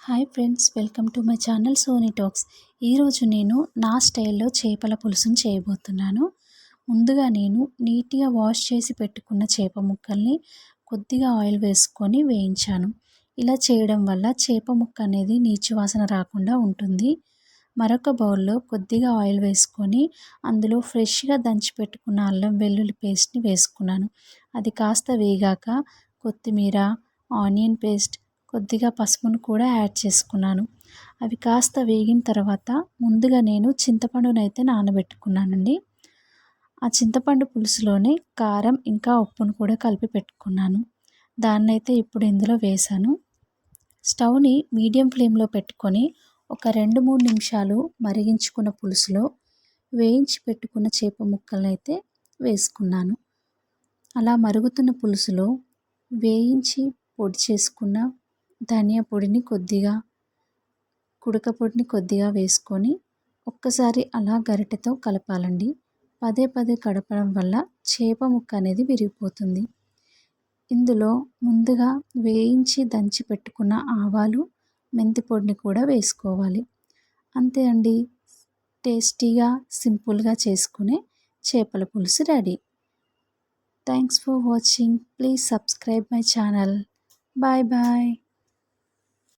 Hi friends welcome to my channel Soni talks. ఈరోజు నేను నా స్టైల్లో చేపల పులుసును చేయబోతున్నాను. ముందుగా నేను నీట్గా వాష్ చేసి పెట్టుకున్న చేప ముక్కల్ని కొద్దిగా ఆయిల్ వేసుకొని వేయించాను. ఇలా చేయడం వల్ల చేప ముక్క అనేది నీచు వాసన రాకుండా ఉంటుంది. మరొక బౌల్లో కొద్దిగా ఆయిల్ వేసుకొని అందులో ఫ్రెష్గా దంచి పెట్టుకున్న అల్లం వెల్లుల్లి పేస్ట్ని వేసుకున్నాను. అది కాస్త వేగాక కొత్తిమీర ఆనియన్ పేస్ట్ కొద్దిగా పసుపును కూడా యాడ్ చేసుకున్నాను. అవి కాస్త వేగిన తర్వాత ముందుగా నేను చింతపండునైతే నానబెట్టుకున్నానండి. ఆ చింతపండు పులుసులోనే కారం ఇంకా ఉప్పును కూడా కలిపి పెట్టుకున్నాను. దాన్నైతే ఇప్పుడు ఇందులో వేశాను. స్టవ్ని మీడియం ఫ్లేమ్లో పెట్టుకొని ఒక రెండు మూడు నిమిషాలు మరిగించుకున్న పులుసులో వేయించి పెట్టుకున్న చేప ముక్కలను అయితే వేసుకున్నాను. అలా మరుగుతున్న పులుసులో వేయించి పొడి చేసుకున్న ధనియా పొడిని కొద్దిగా కుడక పొడిని కొద్దిగా వేసుకొని ఒక్కసారి అలా గరిటెతో కలపాలండి. పదే పదే కడపడం వల్ల చేప ముక్క అనేది విరిగిపోతుంది. ఇందులో ముందుగా వేయించి దంచి పెట్టుకున్న ఆవాలు మెంతి పొడిని కూడా వేసుకోవాలి. అంతే అండి. టేస్టీగా సింపుల్గా చేసుకునే చేపల పులుసు ready. Thanks for watching. Please subscribe my channel. Bye bye.